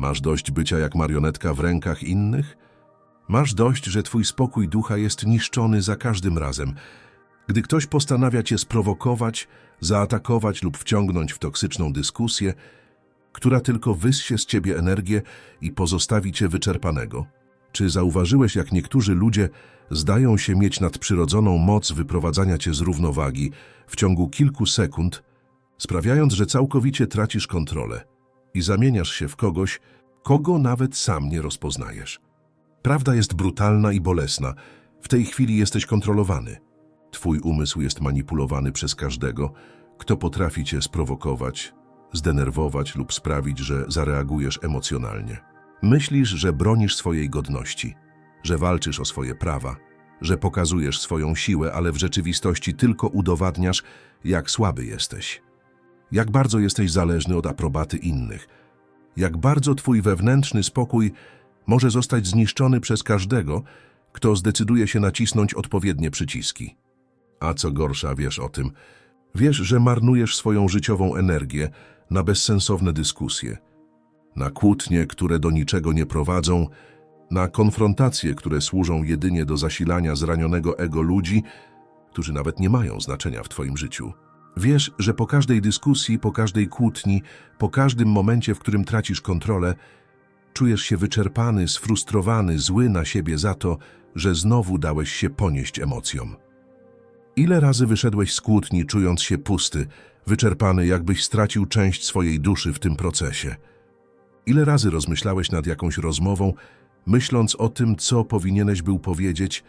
Masz dość bycia jak marionetka w rękach innych? Masz dość, że twój spokój ducha jest niszczony za każdym razem, gdy ktoś postanawia cię sprowokować, zaatakować lub wciągnąć w toksyczną dyskusję, która tylko wyssie z ciebie energię i pozostawi cię wyczerpanego. Czy zauważyłeś, jak niektórzy ludzie zdają się mieć nadprzyrodzoną moc wyprowadzania cię z równowagi w ciągu kilku sekund, sprawiając, że całkowicie tracisz kontrolę i zamieniasz się w kogoś, kogo nawet sam nie rozpoznajesz? Prawda jest brutalna i bolesna. W tej chwili jesteś kontrolowany. Twój umysł jest manipulowany przez każdego, kto potrafi cię sprowokować, zdenerwować lub sprawić, że zareagujesz emocjonalnie. Myślisz, że bronisz swojej godności, że walczysz o swoje prawa, że pokazujesz swoją siłę, ale w rzeczywistości tylko udowadniasz, jak słaby jesteś. Jak bardzo jesteś zależny od aprobaty innych. Jak bardzo twój wewnętrzny spokój może zostać zniszczony przez każdego, kto zdecyduje się nacisnąć odpowiednie przyciski. A co gorsza, wiesz o tym. Wiesz, że marnujesz swoją życiową energię na bezsensowne dyskusje, na kłótnie, które do niczego nie prowadzą, na konfrontacje, które służą jedynie do zasilania zranionego ego ludzi, którzy nawet nie mają znaczenia w twoim życiu. Wiesz, że po każdej dyskusji, po każdej kłótni, po każdym momencie, w którym tracisz kontrolę, czujesz się wyczerpany, sfrustrowany, zły na siebie za to, że znowu dałeś się ponieść emocjom. Ile razy wyszedłeś z kłótni, czując się pusty, wyczerpany, jakbyś stracił część swojej duszy w tym procesie? Ile razy rozmyślałeś nad jakąś rozmową, myśląc o tym, co powinieneś był powiedzieć,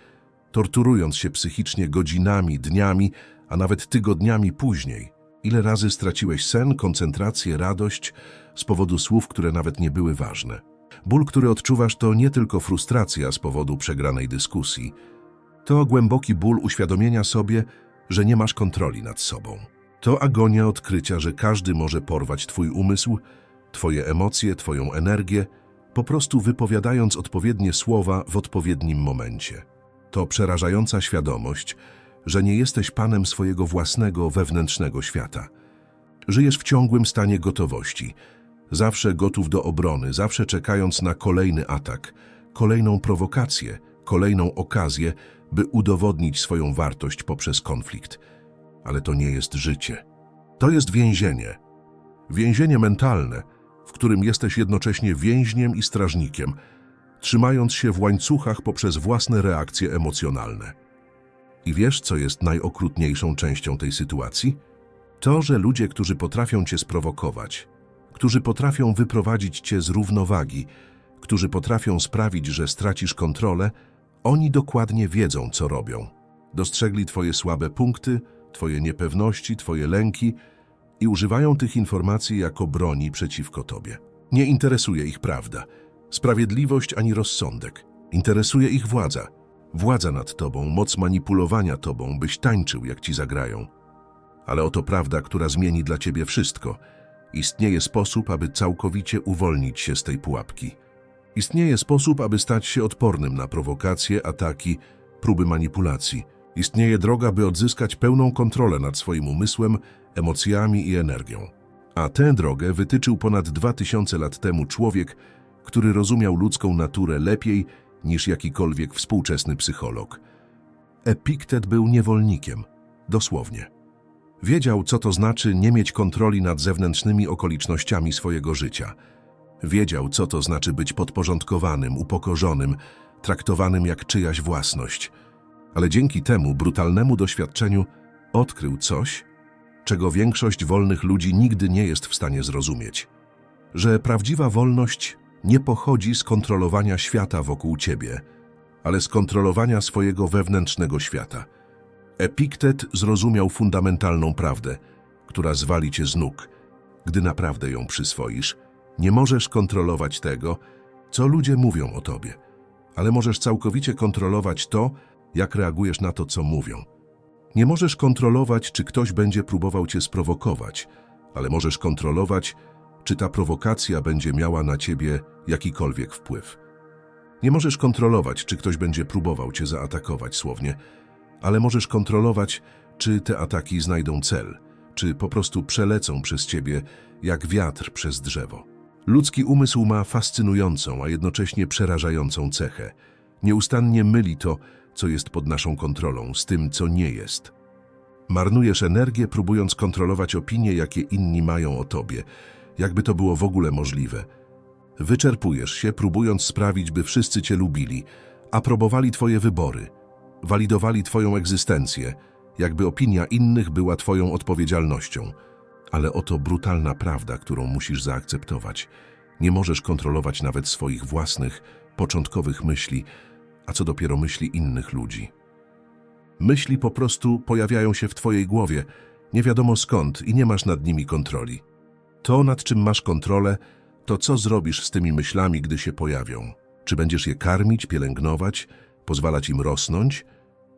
torturując się psychicznie godzinami, dniami, a nawet tygodniami później? Ile razy straciłeś sen, koncentrację, radość z powodu słów, które nawet nie były ważne? Ból, który odczuwasz, to nie tylko frustracja z powodu przegranej dyskusji. To głęboki ból uświadomienia sobie, że nie masz kontroli nad sobą. To agonia odkrycia, że każdy może porwać twój umysł, twoje emocje, twoją energię, po prostu wypowiadając odpowiednie słowa w odpowiednim momencie. To przerażająca świadomość, że nie jesteś panem swojego własnego wewnętrznego świata. Żyjesz w ciągłym stanie gotowości, zawsze gotów do obrony, zawsze czekając na kolejny atak, kolejną prowokację, kolejną okazję, by udowodnić swoją wartość poprzez konflikt. Ale to nie jest życie. To jest więzienie. Więzienie mentalne, w którym jesteś jednocześnie więźniem i strażnikiem, trzymając się w łańcuchach poprzez własne reakcje emocjonalne. I wiesz, co jest najokrutniejszą częścią tej sytuacji? To, że ludzie, którzy potrafią cię sprowokować, którzy potrafią wyprowadzić cię z równowagi, którzy potrafią sprawić, że stracisz kontrolę, oni dokładnie wiedzą, co robią. Dostrzegli twoje słabe punkty, twoje niepewności, twoje lęki i używają tych informacji jako broni przeciwko tobie. Nie interesuje ich prawda, sprawiedliwość ani rozsądek. Interesuje ich władza. Władza nad tobą, moc manipulowania tobą, byś tańczył, jak ci zagrają. Ale oto prawda, która zmieni dla ciebie wszystko. Istnieje sposób, aby całkowicie uwolnić się z tej pułapki. Istnieje sposób, aby stać się odpornym na prowokacje, ataki, próby manipulacji. Istnieje droga, by odzyskać pełną kontrolę nad swoim umysłem, emocjami i energią. A tę drogę wytyczył ponad 2000 lat temu człowiek, który rozumiał ludzką naturę lepiej niż jakikolwiek współczesny psycholog. Epiktet był niewolnikiem, dosłownie. Wiedział, co to znaczy nie mieć kontroli nad zewnętrznymi okolicznościami swojego życia. Wiedział, co to znaczy być podporządkowanym, upokorzonym, traktowanym jak czyjaś własność. Ale dzięki temu brutalnemu doświadczeniu odkrył coś, czego większość wolnych ludzi nigdy nie jest w stanie zrozumieć. Że prawdziwa wolność nie pochodzi z kontrolowania świata wokół ciebie, ale z kontrolowania swojego wewnętrznego świata. Epiktet zrozumiał fundamentalną prawdę, która zwali cię z nóg, gdy naprawdę ją przyswoisz. Nie możesz kontrolować tego, co ludzie mówią o tobie, ale możesz całkowicie kontrolować to, jak reagujesz na to, co mówią. Nie możesz kontrolować, czy ktoś będzie próbował cię sprowokować, ale możesz kontrolować, czy ta prowokacja będzie miała na ciebie jakikolwiek wpływ. Nie możesz kontrolować, czy ktoś będzie próbował cię zaatakować słownie, ale możesz kontrolować, czy te ataki znajdą cel, czy po prostu przelecą przez ciebie jak wiatr przez drzewo. Ludzki umysł ma fascynującą, a jednocześnie przerażającą cechę. Nieustannie myli to, co jest pod naszą kontrolą, z tym, co nie jest. Marnujesz energię, próbując kontrolować opinie, jakie inni mają o tobie, jakby to było w ogóle możliwe. Wyczerpujesz się, próbując sprawić, by wszyscy cię lubili, aprobowali twoje wybory, walidowali twoją egzystencję, jakby opinia innych była twoją odpowiedzialnością. Ale oto brutalna prawda, którą musisz zaakceptować. Nie możesz kontrolować nawet swoich własnych, początkowych myśli, a co dopiero myśli innych ludzi. Myśli po prostu pojawiają się w twojej głowie, nie wiadomo skąd i nie masz nad nimi kontroli. To, nad czym masz kontrolę, to co zrobisz z tymi myślami, gdy się pojawią. Czy będziesz je karmić, pielęgnować, pozwalać im rosnąć,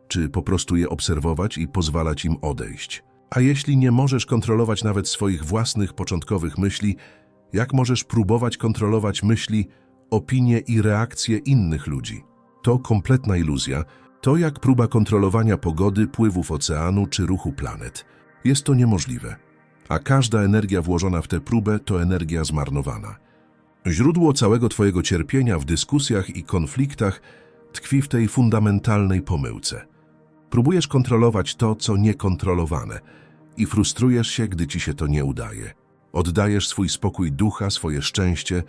czy po prostu je obserwować i pozwalać im odejść. A jeśli nie możesz kontrolować nawet swoich własnych początkowych myśli, jak możesz próbować kontrolować myśli, opinie i reakcje innych ludzi? To kompletna iluzja, to jak próba kontrolowania pogody, pływów oceanu czy ruchu planet. Jest to niemożliwe. A każda energia włożona w tę próbę to energia zmarnowana. Źródło całego Twojego cierpienia w dyskusjach i konfliktach tkwi w tej fundamentalnej pomyłce. Próbujesz kontrolować to, co niekontrolowane i frustrujesz się, gdy Ci się to nie udaje. Oddajesz swój spokój ducha, swoje szczęście,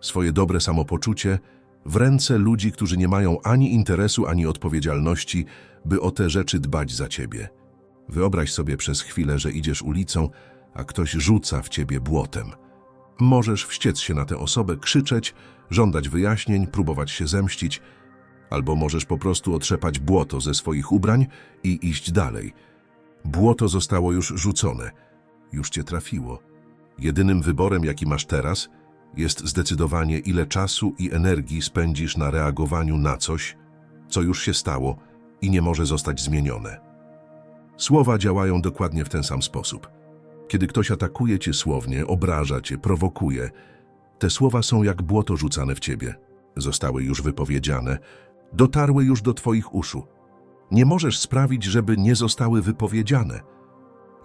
swoje dobre samopoczucie w ręce ludzi, którzy nie mają ani interesu, ani odpowiedzialności, by o te rzeczy dbać za Ciebie. Wyobraź sobie przez chwilę, że idziesz ulicą, a ktoś rzuca w Ciebie błotem. Możesz wściec się na tę osobę, krzyczeć, żądać wyjaśnień, próbować się zemścić, albo możesz po prostu otrzepać błoto ze swoich ubrań i iść dalej. Błoto zostało już rzucone, już cię trafiło. Jedynym wyborem, jaki masz teraz, jest zdecydowanie, ile czasu i energii spędzisz na reagowaniu na coś, co już się stało i nie może zostać zmienione. Słowa działają dokładnie w ten sam sposób. Kiedy ktoś atakuje cię słownie, obraża cię, prowokuje, te słowa są jak błoto rzucane w ciebie. Zostały już wypowiedziane, dotarły już do twoich uszu. Nie możesz sprawić, żeby nie zostały wypowiedziane.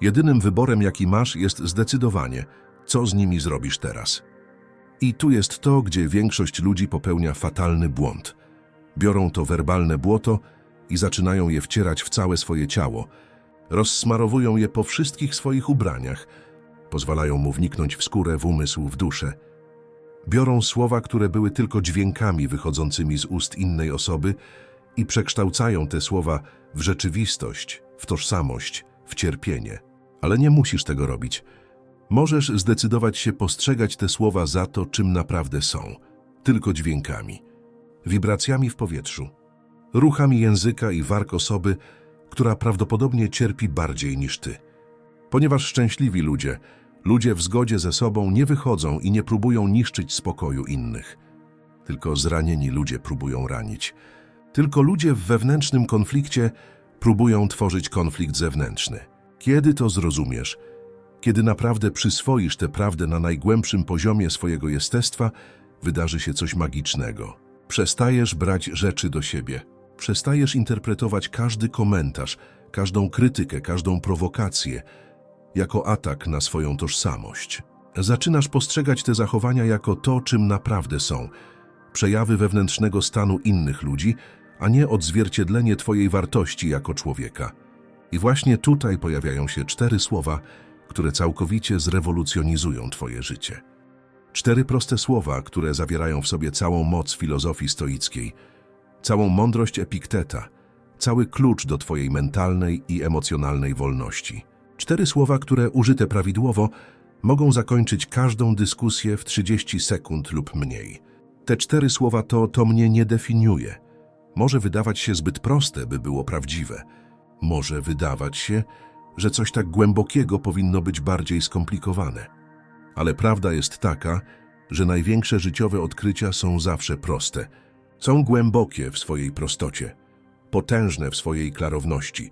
Jedynym wyborem, jaki masz, jest zdecydowanie, co z nimi zrobisz teraz. I tu jest to, gdzie większość ludzi popełnia fatalny błąd. Biorą to werbalne błoto i zaczynają je wcierać w całe swoje ciało. Rozsmarowują je po wszystkich swoich ubraniach. Pozwalają mu wniknąć w skórę, w umysł, w duszę. Biorą słowa, które były tylko dźwiękami wychodzącymi z ust innej osoby i przekształcają te słowa w rzeczywistość, w tożsamość, w cierpienie. Ale nie musisz tego robić. Możesz zdecydować się postrzegać te słowa za to, czym naprawdę są. Tylko dźwiękami, wibracjami w powietrzu, ruchami języka i warg osoby, która prawdopodobnie cierpi bardziej niż ty. Ponieważ szczęśliwi ludzie, ludzie w zgodzie ze sobą nie wychodzą i nie próbują niszczyć spokoju innych. Tylko zranieni ludzie próbują ranić. Tylko ludzie w wewnętrznym konflikcie próbują tworzyć konflikt zewnętrzny. Kiedy to zrozumiesz? Kiedy naprawdę przyswoisz tę prawdę na najgłębszym poziomie swojego jestestwa, wydarzy się coś magicznego. Przestajesz brać rzeczy do siebie. Przestajesz interpretować każdy komentarz, każdą krytykę, każdą prowokację jako atak na swoją tożsamość. Zaczynasz postrzegać te zachowania jako to, czym naprawdę są przejawy wewnętrznego stanu innych ludzi, a nie odzwierciedlenie Twojej wartości jako człowieka. I właśnie tutaj pojawiają się cztery słowa, które całkowicie zrewolucjonizują Twoje życie. Cztery proste słowa, które zawierają w sobie całą moc filozofii stoickiej, całą mądrość Epikteta, cały klucz do Twojej mentalnej i emocjonalnej wolności. Cztery słowa, które użyte prawidłowo mogą zakończyć każdą dyskusję w 30 sekund lub mniej. Te cztery słowa to to mnie nie definiuje. Może wydawać się zbyt proste, by było prawdziwe. Może wydawać się, że coś tak głębokiego powinno być bardziej skomplikowane. Ale prawda jest taka, że największe życiowe odkrycia są zawsze proste. Są głębokie w swojej prostocie, potężne w swojej klarowności,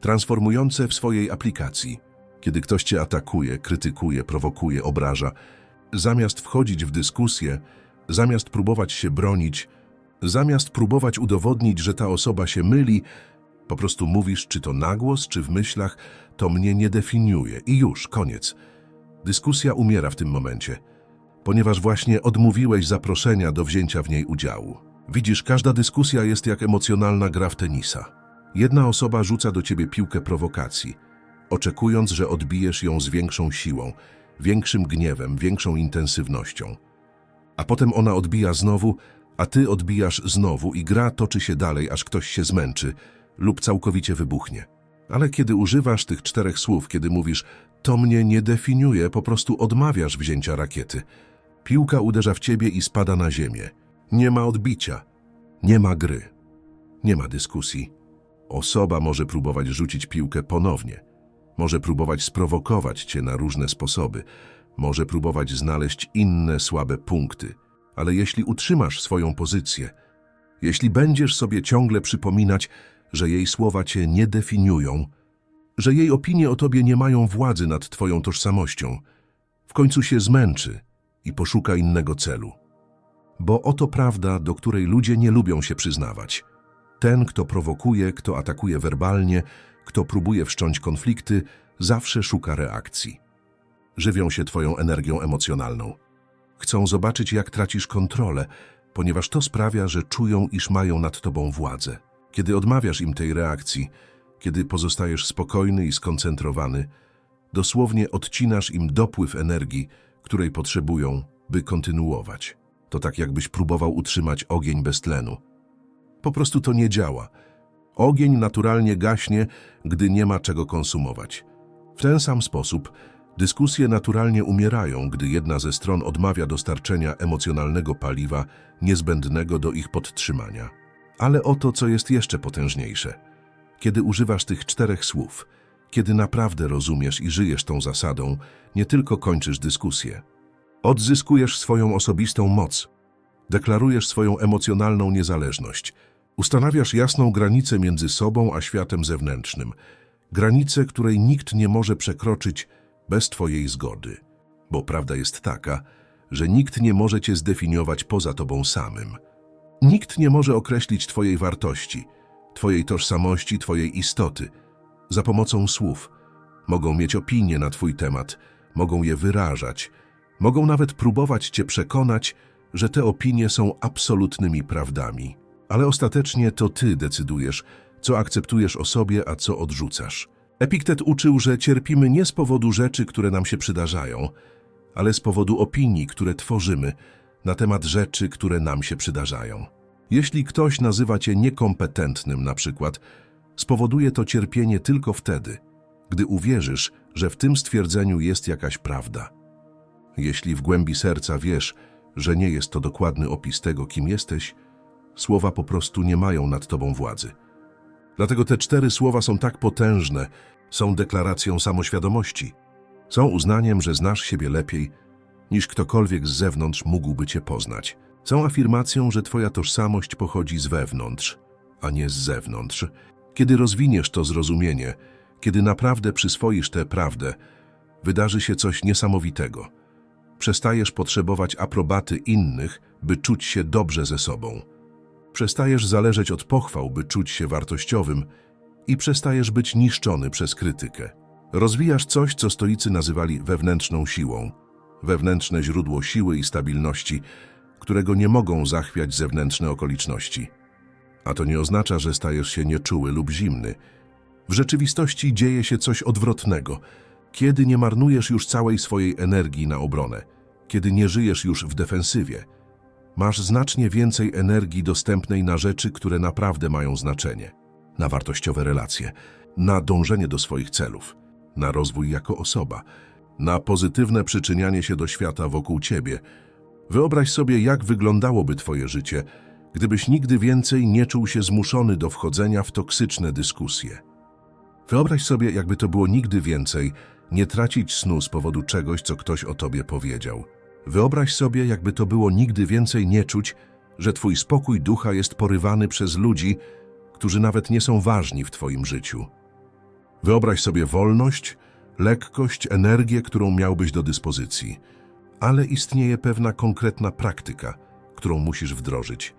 transformujące w swojej aplikacji. Kiedy ktoś cię atakuje, krytykuje, prowokuje, obraża, zamiast wchodzić w dyskusję, zamiast próbować się bronić, zamiast próbować udowodnić, że ta osoba się myli, po prostu mówisz, czy to na głos, czy w myślach, to mnie nie definiuje. I już, koniec. Dyskusja umiera w tym momencie. ponieważ właśnie odmówiłeś zaproszenia do wzięcia w niej udziału. Widzisz, każda dyskusja jest jak emocjonalna gra w tenisa. Jedna osoba rzuca do ciebie piłkę prowokacji, oczekując, że odbijesz ją z większą siłą, większym gniewem, większą intensywnością. A potem ona odbija znowu, a ty odbijasz znowu i gra toczy się dalej, aż ktoś się zmęczy lub całkowicie wybuchnie. Ale kiedy używasz tych czterech słów, kiedy mówisz to mnie nie definiuje, po prostu odmawiasz wzięcia rakiety. Piłka uderza w ciebie i spada na ziemię. Nie ma odbicia, nie ma gry, nie ma dyskusji. Osoba może próbować rzucić piłkę ponownie, może próbować sprowokować cię na różne sposoby, może próbować znaleźć inne słabe punkty, ale jeśli utrzymasz swoją pozycję, jeśli będziesz sobie ciągle przypominać, że jej słowa cię nie definiują, że jej opinie o tobie nie mają władzy nad twoją tożsamością, w końcu się zmęczy i poszuka innego celu. Bo oto prawda, do której ludzie nie lubią się przyznawać. Ten, kto prowokuje, kto atakuje werbalnie, kto próbuje wszcząć konflikty, zawsze szuka reakcji. Żywią się twoją energią emocjonalną. Chcą zobaczyć, jak tracisz kontrolę, ponieważ to sprawia, że czują, iż mają nad tobą władzę. Kiedy odmawiasz im tej reakcji, kiedy pozostajesz spokojny i skoncentrowany, dosłownie odcinasz im dopływ energii, której potrzebują, by kontynuować. To tak jakbyś próbował utrzymać ogień bez tlenu. Po prostu to nie działa. Ogień naturalnie gaśnie, gdy nie ma czego konsumować. W ten sam sposób dyskusje naturalnie umierają, gdy jedna ze stron odmawia dostarczenia emocjonalnego paliwa niezbędnego do ich podtrzymania. Ale oto, co jest jeszcze potężniejsze. Kiedy używasz tych czterech słów, kiedy naprawdę rozumiesz i żyjesz tą zasadą, nie tylko kończysz dyskusję. Odzyskujesz swoją osobistą moc, deklarujesz swoją emocjonalną niezależność, ustanawiasz jasną granicę między sobą a światem zewnętrznym, granicę, której nikt nie może przekroczyć bez Twojej zgody. Bo prawda jest taka, że nikt nie może Cię zdefiniować poza Tobą samym. Nikt nie może określić Twojej wartości, Twojej tożsamości, Twojej istoty. Za pomocą słów mogą mieć opinie na Twój temat, mogą je wyrażać, mogą nawet próbować Cię przekonać, że te opinie są absolutnymi prawdami. Ale ostatecznie to Ty decydujesz, co akceptujesz o sobie, a co odrzucasz. Epiktet uczył, że cierpimy nie z powodu rzeczy, które nam się przydarzają, ale z powodu opinii, które tworzymy na temat rzeczy, które nam się przydarzają. Jeśli ktoś nazywa cię niekompetentnym na przykład, spowoduje to cierpienie tylko wtedy, gdy uwierzysz, że w tym stwierdzeniu jest jakaś prawda. Jeśli w głębi serca wiesz, że nie jest to dokładny opis tego, kim jesteś, słowa po prostu nie mają nad tobą władzy. Dlatego te cztery słowa są tak potężne, są deklaracją samoświadomości, są uznaniem, że znasz siebie lepiej, niż ktokolwiek z zewnątrz mógłby cię poznać. Są afirmacją, że twoja tożsamość pochodzi z wewnątrz, a nie z zewnątrz. Kiedy rozwiniesz to zrozumienie, kiedy naprawdę przyswoisz tę prawdę, wydarzy się coś niesamowitego. Przestajesz potrzebować aprobaty innych, by czuć się dobrze ze sobą. Przestajesz zależeć od pochwał, by czuć się wartościowym i przestajesz być niszczony przez krytykę. Rozwijasz coś, co stoicy nazywali wewnętrzną siłą, wewnętrzne źródło siły i stabilności, którego nie mogą zachwiać zewnętrzne okoliczności. A to nie oznacza, że stajesz się nieczuły lub zimny. W rzeczywistości dzieje się coś odwrotnego, kiedy nie marnujesz już całej swojej energii na obronę, kiedy nie żyjesz już w defensywie. Masz znacznie więcej energii dostępnej na rzeczy, które naprawdę mają znaczenie. Na wartościowe relacje, na dążenie do swoich celów, na rozwój jako osoba, na pozytywne przyczynianie się do świata wokół ciebie. Wyobraź sobie, jak wyglądałoby twoje życie, gdybyś nigdy więcej nie czuł się zmuszony do wchodzenia w toksyczne dyskusje. Wyobraź sobie, jakby to było nigdy więcej, nie tracić snu z powodu czegoś, co ktoś o tobie powiedział. Wyobraź sobie, jakby to było nigdy więcej nie czuć, że twój spokój ducha jest porywany przez ludzi, którzy nawet nie są ważni w twoim życiu. Wyobraź sobie wolność, lekkość, energię, którą miałbyś do dyspozycji. Ale istnieje pewna konkretna praktyka, którą musisz wdrożyć,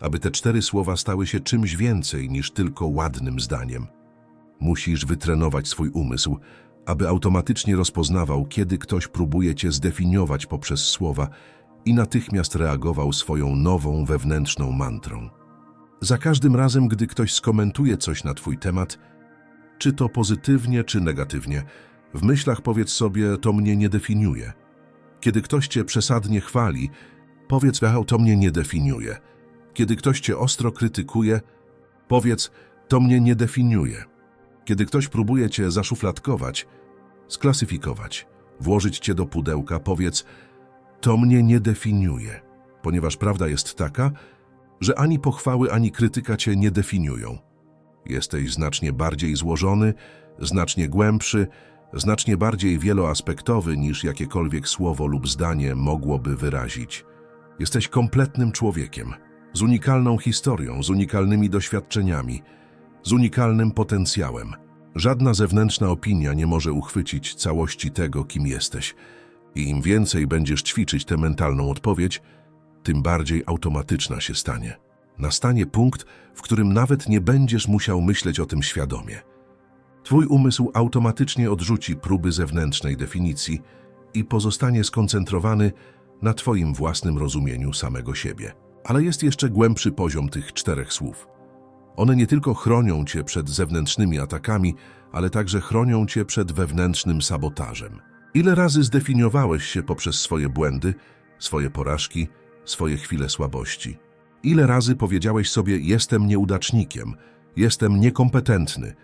aby te cztery słowa stały się czymś więcej niż tylko ładnym zdaniem. Musisz wytrenować swój umysł, aby automatycznie rozpoznawał, kiedy ktoś próbuje cię zdefiniować poprzez słowa i natychmiast reagował swoją nową wewnętrzną mantrą. Za każdym razem, gdy ktoś skomentuje coś na twój temat, czy to pozytywnie, czy negatywnie, w myślach powiedz sobie, to mnie nie definiuje. Kiedy ktoś cię przesadnie chwali, powiedz, "Aha, to mnie nie definiuje. Kiedy ktoś cię ostro krytykuje, powiedz, to mnie nie definiuje. Kiedy ktoś próbuje cię zaszufladkować, sklasyfikować, włożyć cię do pudełka, powiedz, to mnie nie definiuje. Ponieważ prawda jest taka, że ani pochwały, ani krytyka cię nie definiują. Jesteś znacznie bardziej złożony, znacznie głębszy, znacznie bardziej wieloaspektowy niż jakiekolwiek słowo lub zdanie mogłoby wyrazić. Jesteś kompletnym człowiekiem, z unikalną historią, z unikalnymi doświadczeniami, z unikalnym potencjałem. Żadna zewnętrzna opinia nie może uchwycić całości tego, kim jesteś. I im więcej będziesz ćwiczyć tę mentalną odpowiedź, tym bardziej automatyczna się stanie. Nastanie punkt, w którym nawet nie będziesz musiał myśleć o tym świadomie. Twój umysł automatycznie odrzuci próby zewnętrznej definicji i pozostanie skoncentrowany na Twoim własnym rozumieniu samego siebie. Ale jest jeszcze głębszy poziom tych czterech słów. One nie tylko chronią Cię przed zewnętrznymi atakami, ale także chronią Cię przed wewnętrznym sabotażem. Ile razy zdefiniowałeś się poprzez swoje błędy, swoje porażki, swoje chwile słabości? Ile razy powiedziałeś sobie, jestem nieudacznikiem, jestem niekompetentny,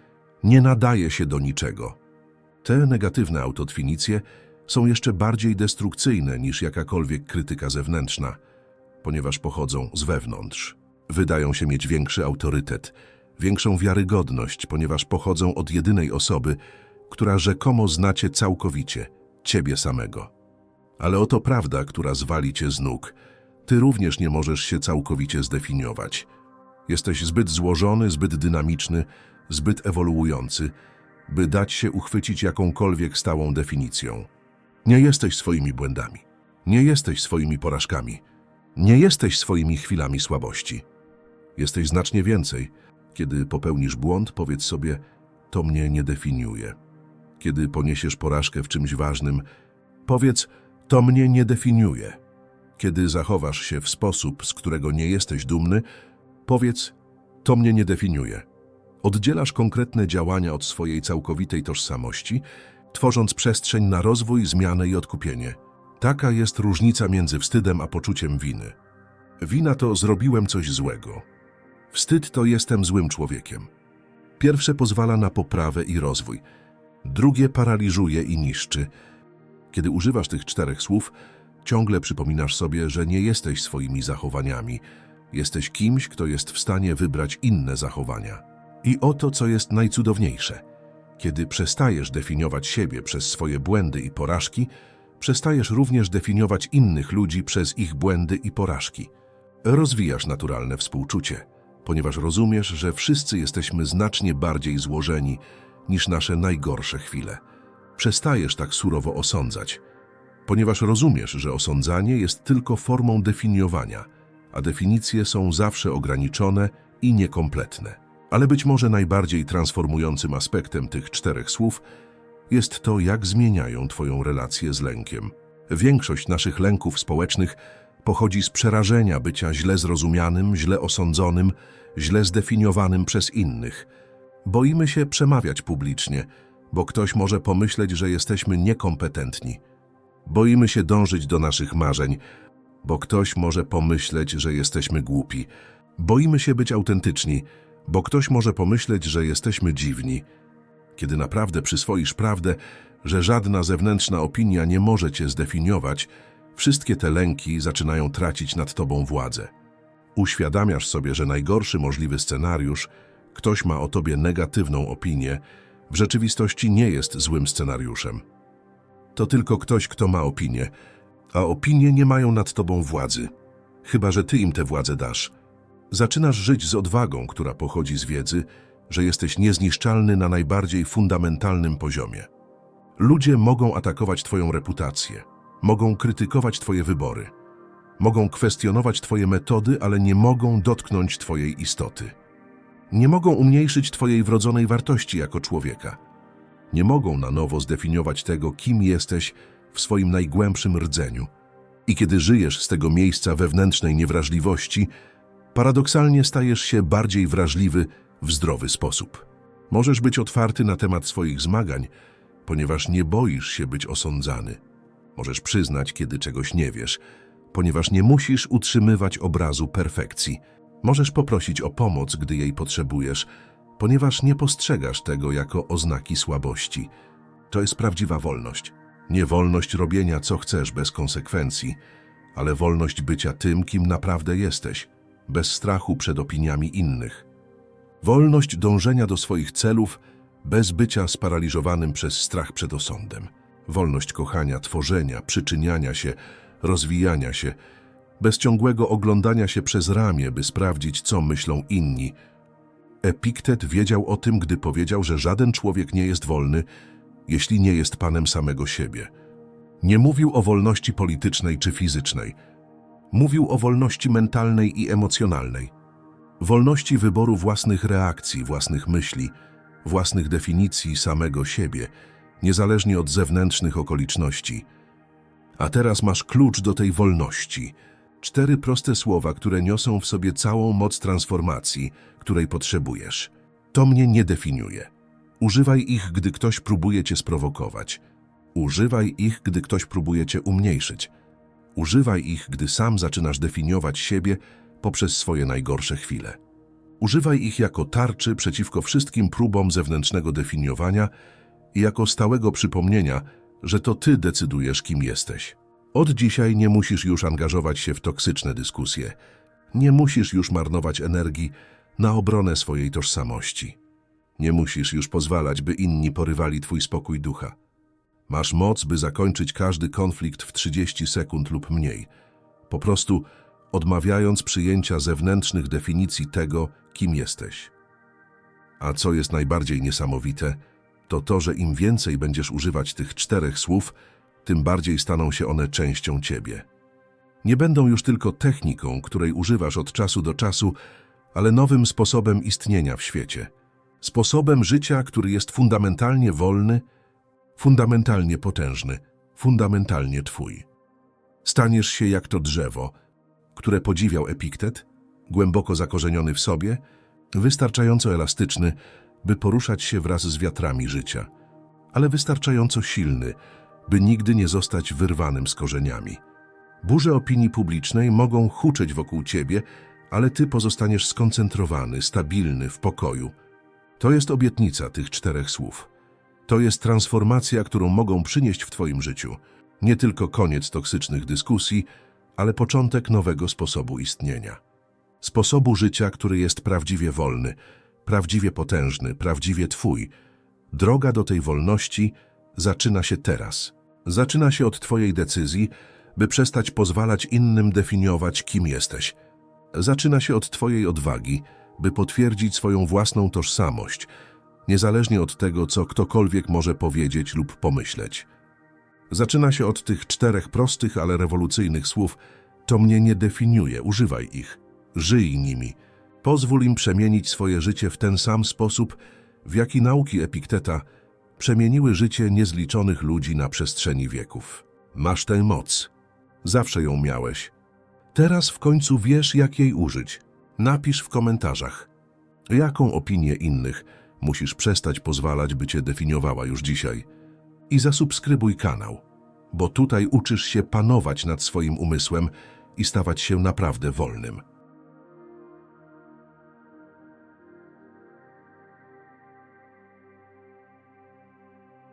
nie nadaje się do niczego. Te negatywne autodefinicje są jeszcze bardziej destrukcyjne niż jakakolwiek krytyka zewnętrzna, ponieważ pochodzą z wewnątrz. Wydają się mieć większy autorytet, większą wiarygodność, ponieważ pochodzą od jedynej osoby, która rzekomo zna cię całkowicie, ciebie samego. Ale oto prawda, która zwali cię z nóg. Ty również nie możesz się całkowicie zdefiniować. Jesteś zbyt złożony, zbyt dynamiczny, zbyt ewoluujący, by dać się uchwycić jakąkolwiek stałą definicją. Nie jesteś swoimi błędami. Nie jesteś swoimi porażkami. Nie jesteś swoimi chwilami słabości. Jesteś znacznie więcej. Kiedy popełnisz błąd, powiedz sobie, to mnie nie definiuje. Kiedy poniesiesz porażkę w czymś ważnym, powiedz, to mnie nie definiuje. Kiedy zachowasz się w sposób, z którego nie jesteś dumny, powiedz, to mnie nie definiuje. Oddzielasz konkretne działania od swojej całkowitej tożsamości, tworząc przestrzeń na rozwój, zmianę i odkupienie. Taka jest różnica między wstydem a poczuciem winy. Wina to zrobiłem coś złego. Wstyd to jestem złym człowiekiem. Pierwsze pozwala na poprawę i rozwój, drugie paraliżuje i niszczy. Kiedy używasz tych czterech słów, ciągle przypominasz sobie, że nie jesteś swoimi zachowaniami. Jesteś kimś, kto jest w stanie wybrać inne zachowania. I oto, co jest najcudowniejsze. Kiedy przestajesz definiować siebie przez swoje błędy i porażki, przestajesz również definiować innych ludzi przez ich błędy i porażki. Rozwijasz naturalne współczucie, ponieważ rozumiesz, że wszyscy jesteśmy znacznie bardziej złożeni niż nasze najgorsze chwile. Przestajesz tak surowo osądzać, ponieważ rozumiesz, że osądzanie jest tylko formą definiowania, a definicje są zawsze ograniczone i niekompletne. Ale być może najbardziej transformującym aspektem tych czterech słów jest to, jak zmieniają Twoją relację z lękiem. Większość naszych lęków społecznych pochodzi z przerażenia bycia źle zrozumianym, źle osądzonym, źle zdefiniowanym przez innych. Boimy się przemawiać publicznie, bo ktoś może pomyśleć, że jesteśmy niekompetentni. Boimy się dążyć do naszych marzeń, bo ktoś może pomyśleć, że jesteśmy głupi. Boimy się być autentyczni, bo ktoś może pomyśleć, że jesteśmy dziwni. Kiedy naprawdę przyswoisz prawdę, że żadna zewnętrzna opinia nie może cię zdefiniować, wszystkie te lęki zaczynają tracić nad tobą władzę. Uświadamiasz sobie, że najgorszy możliwy scenariusz, ktoś ma o tobie negatywną opinię, w rzeczywistości nie jest złym scenariuszem. To tylko ktoś, kto ma opinię, a opinie nie mają nad tobą władzy, chyba że ty im tę władzę dasz. Zaczynasz żyć z odwagą, która pochodzi z wiedzy, że jesteś niezniszczalny na najbardziej fundamentalnym poziomie. Ludzie mogą atakować Twoją reputację, mogą krytykować Twoje wybory, mogą kwestionować Twoje metody, ale nie mogą dotknąć Twojej istoty. Nie mogą umniejszyć Twojej wrodzonej wartości jako człowieka. nie mogą na nowo zdefiniować tego, kim jesteś w swoim najgłębszym rdzeniu. I kiedy żyjesz z tego miejsca wewnętrznej niewrażliwości, paradoksalnie stajesz się bardziej wrażliwy w zdrowy sposób. Możesz być otwarty na temat swoich zmagań, ponieważ nie boisz się być osądzany. Możesz przyznać, kiedy czegoś nie wiesz, ponieważ nie musisz utrzymywać obrazu perfekcji. Możesz poprosić o pomoc, gdy jej potrzebujesz, ponieważ nie postrzegasz tego jako oznaki słabości. To jest prawdziwa wolność. Nie wolność robienia, co chcesz bez konsekwencji, ale wolność bycia tym, kim naprawdę jesteś, bez strachu przed opiniami innych. Wolność dążenia do swoich celów bez bycia sparaliżowanym przez strach przed osądem. Wolność kochania, tworzenia, przyczyniania się, rozwijania się, bez ciągłego oglądania się przez ramię, by sprawdzić, co myślą inni. Epiktet wiedział o tym, gdy powiedział, że żaden człowiek nie jest wolny, jeśli nie jest panem samego siebie. Nie mówił o wolności politycznej czy fizycznej. Mówił o wolności mentalnej i emocjonalnej. Wolności wyboru własnych reakcji, własnych myśli, własnych definicji samego siebie, niezależnie od zewnętrznych okoliczności. A teraz masz klucz do tej wolności. Cztery proste słowa, które niosą w sobie całą moc transformacji, której potrzebujesz. To mnie nie definiuje. Używaj ich, gdy ktoś próbuje cię sprowokować. Używaj ich, gdy ktoś próbuje cię umniejszyć. Używaj ich, gdy sam zaczynasz definiować siebie poprzez swoje najgorsze chwile. Używaj ich jako tarczy przeciwko wszystkim próbom zewnętrznego definiowania i jako stałego przypomnienia, że to ty decydujesz, kim jesteś. Od dzisiaj nie musisz już angażować się w toksyczne dyskusje. Nie musisz już marnować energii na obronę swojej tożsamości. Nie musisz już pozwalać, by inni porywali twój spokój ducha. Masz moc, by zakończyć każdy konflikt w 30 sekund lub mniej. Po prostu odmawiając przyjęcia zewnętrznych definicji tego, kim jesteś. A co jest najbardziej niesamowite, to to, że im więcej będziesz używać tych czterech słów, tym bardziej staną się one częścią ciebie. Nie będą już tylko techniką, której używasz od czasu do czasu, ale nowym sposobem istnienia w świecie. Sposobem życia, który jest fundamentalnie wolny, fundamentalnie potężny, fundamentalnie twój. Staniesz się jak to drzewo, które podziwiał Epiktet, głęboko zakorzeniony w sobie, wystarczająco elastyczny, by poruszać się wraz z wiatrami życia, ale wystarczająco silny, by nigdy nie zostać wyrwanym z korzeniami. Burze opinii publicznej mogą huczeć wokół ciebie, ale ty pozostaniesz skoncentrowany, stabilny, w pokoju. To jest obietnica tych czterech słów. To jest transformacja, którą mogą przynieść w twoim życiu. Nie tylko koniec toksycznych dyskusji, ale początek nowego sposobu istnienia. Sposobu życia, który jest prawdziwie wolny, prawdziwie potężny, prawdziwie twój. Droga do tej wolności zaczyna się teraz. Zaczyna się od twojej decyzji, by przestać pozwalać innym definiować, kim jesteś. Zaczyna się od twojej odwagi, by potwierdzić swoją własną tożsamość, niezależnie od tego, co ktokolwiek może powiedzieć lub pomyśleć. Zaczyna się od tych czterech prostych, ale rewolucyjnych słów to mnie nie definiuje, używaj ich. Żyj nimi. Pozwól im przemienić swoje życie w ten sam sposób, w jaki nauki Epikteta przemieniły życie niezliczonych ludzi na przestrzeni wieków. Masz tę moc. Zawsze ją miałeś. Teraz w końcu wiesz, jak jej użyć. Napisz w komentarzach, jaką opinię innych musisz przestać pozwalać, by cię definiowała już dzisiaj. I zasubskrybuj kanał, bo tutaj uczysz się panować nad swoim umysłem i stawać się naprawdę wolnym.